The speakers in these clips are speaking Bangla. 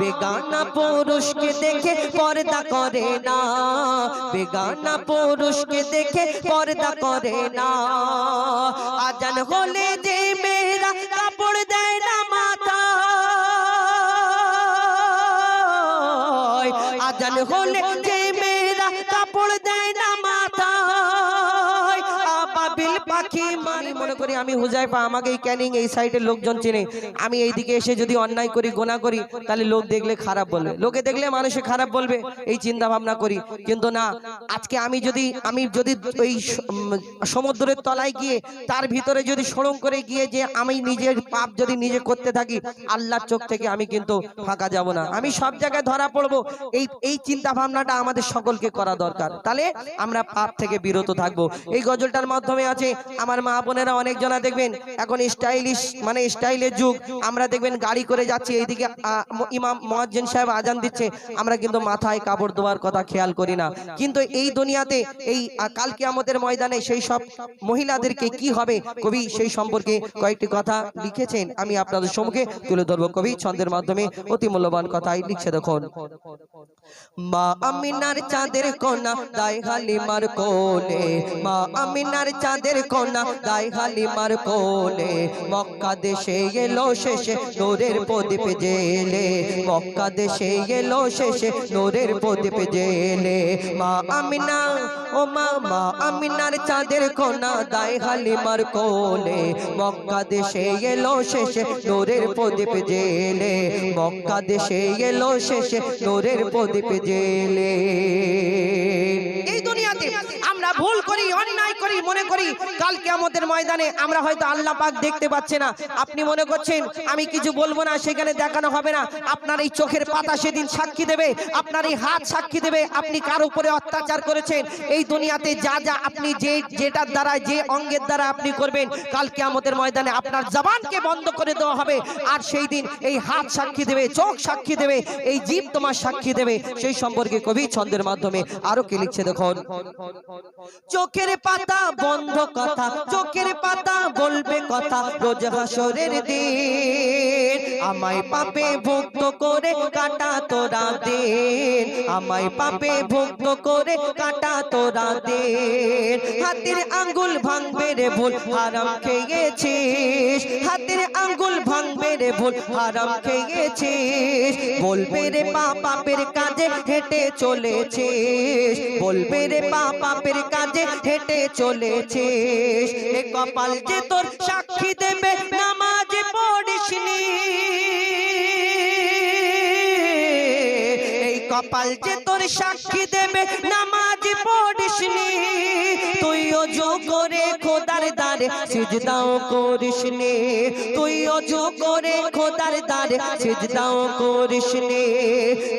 বেগানা পুরুষকে দেখে পর্দা করে না। বেগানা পুরুষকে দেখে পর্দা করে না। আজান হলে যে মেয়েরা কাপড় দেয় না মাথা। আজান হলে করি, আমি হুজাইফা, আমাকে এই ক্যানিং, এই সাইডের লোকজন চেনে। আমি এই দিকে এসে যদি অন্যায় করি, গোনা করি, তাহলে লোক দেখলে খারাপ বলবে। লোকে দেখলে মানুষে খারাপ বলবে, এই চিন্তা ভাবনা করি। কিন্তু না, আজকে আমি যদি আমি যদি ওই সমুদ্রের তলায় গিয়ে, তার ভিতরে যদি সড়ং করে গিয়ে যে আমি নিজের পাপ যদি নিজে করতে থাকি, আল্লাহর চোখ থেকে আমি কিন্তু ফাঁকা যাব না। আমি সব জায়গায় ধরা পড়ব। এই এই চিন্তা ভাবনাটা আমাদের সকলকে করা দরকার। তাহলে আমরা পাপ থেকে বিরত থাকব। এই গজলটার মাধ্যমে আছে, আমার মা বোনেরা অনেক জনা দেখবেন এখন স্টাইলিশ মানে স্টাইলের যুগ। আমরা দেখবেন গাড়ি করে যাচ্ছি, এইদিকে ইমাম মোয়াজ্জেন সাহেব আজান দিচ্ছে। আমরা কিন্তু মাথায় কাপড় দেওয়ার কথা খেয়াল করি না। কিন্তু এই দুনিয়াতে, এই কালকে আমাদের ময়দানে সেই সব মহিলাদেরকে কি হবে, কবি সেই সম্পর্কে কয়েকটি কথা লিখেছেন। আমি আপনাদের সম্মুখে তুলে ধরবো। কবি ছন্দের মাধ্যমে অতি মূল্যবান কথাই লিখছে দেখুন। মা আমিনার চাঁদের কোনা দাই হালিমার কোলে। মা আমিনার চাঁদের কোনা দাই হালিমার কোলে মক্কা দেশে এলো শেষে নূরের প্রদীপ জেলে মক্কা দেশে এলো শেষে নূরের প্রদীপ জেলে মা আমিনা ও মা মা আমিনার চাঁদের কোনা দাই হালিমার কোলে। মক্কা দেশে এলো শেষে নূরের প্রদীপ জেলে মক্কা দেশে এলো শেষে নূরের প্রদীপ জেলে এই দুনিয়াতে আমরা ভুল করি অন্যায় করি, মনে করি কালকে আমাদের ময়দানে আমরা হয়তো আল্লাহ পাক দেখতে পাচ্ছে না। আপনি মনে করছেন, আমি কিছু বলব না, সেখানে দেখানো হবে না। আপনার এই চোখের পাতা সেদিন সাক্ষী দেবে, আপনার এই হাত সাক্ষী দেবে, আপনি কার উপরে অত্যাচার করেছেন? এই দুনিয়াতে যা যা আপনি যে, যেটার দ্বারা, যে অঙ্গের দ্বারা আপনি করবেন কালকে আমাদের ময়দানে আপনার জবানকে বন্ধ করে দেওয়া হবে। আর সেই দিন এই হাত সাক্ষী দেবে, চোখ সাক্ষী দেবে, এই জীব তোমার সাক্ষী দেবে। সেই সম্পর্কে কবি ছন্দের মাধ্যমে আরও কি লিখছে দেখুন। চোখের পাতা বন্ধ কথা, চোখের পাতা বলবে কথা, রোজ হাসরের দিন। আমায় পাপে ভুক্ত করে কাটা তোরা দিন। আমায় পাপে ভুক্ত করে কাটা তোরা দিন। হাতের আঙ্গুল ভাঙবে রে ভুল, হারাম খেয়েছিস। হাতের আঙ্গুল ভাঙবে রে ভুল, হারাম খেয়েছিস। বলবে রে পাপের কাজে হেঁটে চলেছিস। বলবে রে পাপের কাজে হেঁটে চলেছিস। এ কপাল যে তোর সাক্ষী দেবে, নামাজ পড়িসনি। এই কপাল যে তোর সাক্ষী দেবে, নামাজ পড়িসনি। তুই অজু করে খোদার দারে সিজদাও করিসনি। তুই অজু করে খোদার দারে সিজদাও করিসনি।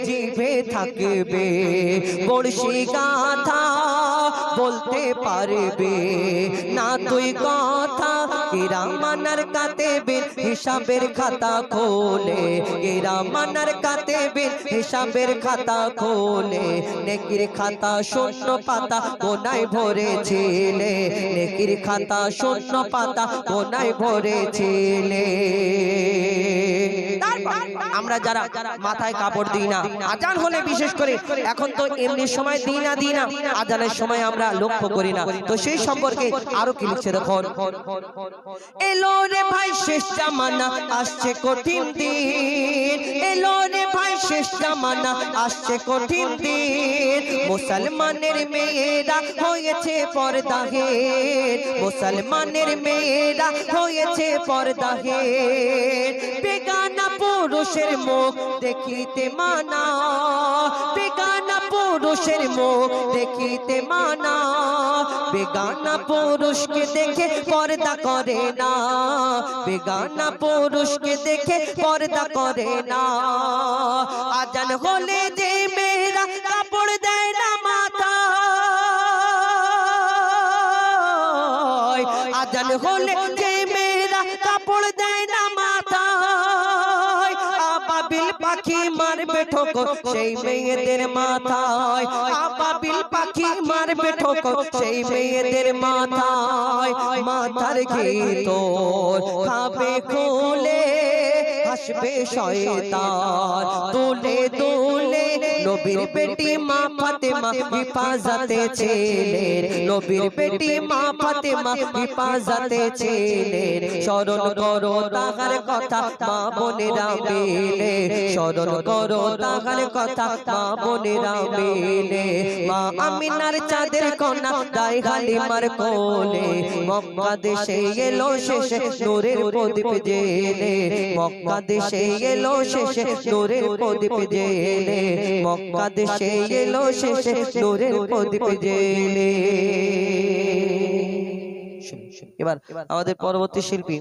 জিভে থাকবে বড়শি গাথা। বলতে পারবে। না তুই কথা এরাম মানার কাতে কাতেবের হিসাবের খাতা খোলে। কিরামানার কাতেবের হিসাবের খাতা খোলে। নেকির খাতা শূন্য পাতা কোনায় ভরেছিলে। নেকির খাতা শূন্য পাতা কোনায় ভরেছিলে। আমরা যারা মাথায় কাপড় দিই না, আজান হলে বিশেষ করে, এখন তো এমনি সময় দিই না দিই না, আজানের সময় আমরা লক্ষ্য করি না। তো সেই সম্পর্কে আরও কি লিখছে দেখুন? এলো রে ভাই, শেষ জামানা, আসছে কঠিন দিন। এলো রে ভাই, শেষ জামানা, আসছে কঠিন দিন। মুসলমানের মেয়েরা হয়েছে পর্দাহের মুসলমানের মেয়েরা হয়েছে পর্দাহের বেগানা পুরুষের মুখ দেখিতে মানা, বেগানা পুরুষের মুখ দেখিতে মানা, বেগানা পুরুষকে দেখে পর্দা করে না, বেগানা পুরুষকে দেখে পর্দা করে না। আজান হলে যে মেয়েরা কাপড় দেয় না মাথা আজান হলে যে মেয়েরা কাপড় দেয় মারবে ঠোকর সেই মেয়েদের মাথায়। আপাবিল পাখি মারবে ঠোকর সেই মেয়েদের মাথায়। মাথার ঘি তোর খাবে খুলে আসবে শয়তান। তুলে তুলে নবীর বেটি মা ফাতেমা হিফাজতে ছিলেন। নবীর বেটি মা ফাতেমা হিফাজতে ছিলেন। স্মরণ করো তাহার কথা মা বোনেরা মিলে। স্মরণ করো তাহার কথা মা বোনেরা মিলে। মা আমিনার চাঁদের কন্যা দাই হালিমার কোলে। মক্কা দেশে এলো শেষে নূরের প্রদীপ জেলে। মক্কা দেশে এলো শেষে নূরের প্রদীপ জেলে মক্কা দেশে এলো শেষে নূরের প্রদীপ জেলে এবার আমাদের পরবর্তী শিল্পী